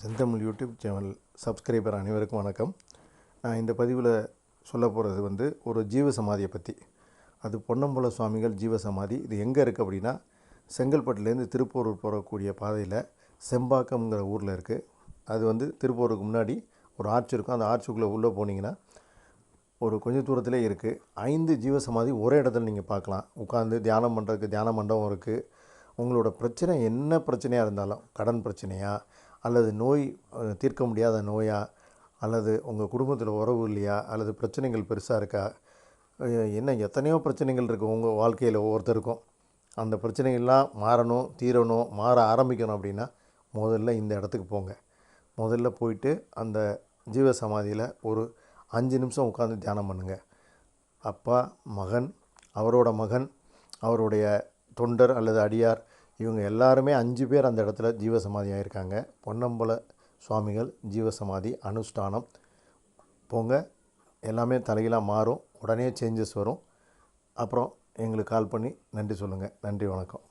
செந்தமிழ் YouTube channel subscriber அனைவருக்கும் வணக்கம். நான் இந்த பதிவில் சொல்ல போகிறது வந்து ஒரு ஜீவ சமாதியை பற்றி அது பொன்னம்பல சுவாமிகள் ஜீவ சமாதி இது எங்கே இருக்குது அப்படின்னா செங்கல்பட்டுலேருந்து திருப்பூர் போகக்கூடிய பாதையில் செம்பாக்கம்ங்கிற ஊரில் இருக்குது அது வந்து திருப்பூருக்கு முன்னாடி ஒரு ஆர்ச் இருக்கும். அந்த ஆர்ச்சுக்குள்ளே உள்ளே போனீங்கன்னா ஒரு கொஞ்ச தூரத்திலே இருக்குது ஐந்து ஜீவசமாதி ஒரே இடத்துல நீங்கள் பார்க்கலாம். உட்காந்து தியானம் பண்ணுறதுக்கு தியான மண்டபம் இருக்குது உங்களோட பிரச்சனை என்ன பிரச்சனையாக இருந்தாலும் கடன் பிரச்சனையாக அல்லது நோய் தீர்க்க முடியாத நோயா அல்லது உங்கள் குடும்பத்தில் உறவு இல்லையா அல்லது பிரச்சனைகள் பெருசாக இருக்கா என்ன எத்தனையோ பிரச்சனைகள் இருக்குது உங்கள் வாழ்க்கையில் ஒவ்வொருத்தருக்கும். அந்த பிரச்சனைகள்லாம் மாறணும் தீரணும் மாற ஆரம்பிக்கணும் அப்படின்னா முதல்ல இந்த இடத்துக்கு போங்க. முதல்ல போயிட்டு அந்த ஜீவ சமாதியில் ஒரு அஞ்சு நிமிஷம் உட்காந்து தியானம் பண்ணுங்கள் அப்பா மகன் அவரோட மகன் அவருடைய தொண்டர் அல்லது அடியார் இவங்க எல்லாருமே அஞ்சு பேர் அந்த இடத்துல ஜீவசமாதி ஆகியிருக்காங்க பொன்னம்பல சுவாமிகள் ஜீவசமாதி அனுஷ்டானம். போங்க எல்லாமே தலைகீழாக மாறும். உடனே சேஞ்சஸ் வரும். அப்புறம் எங்களுக்கு கால் பண்ணி நன்றி சொல்லுங்கள் நன்றி வணக்கம்.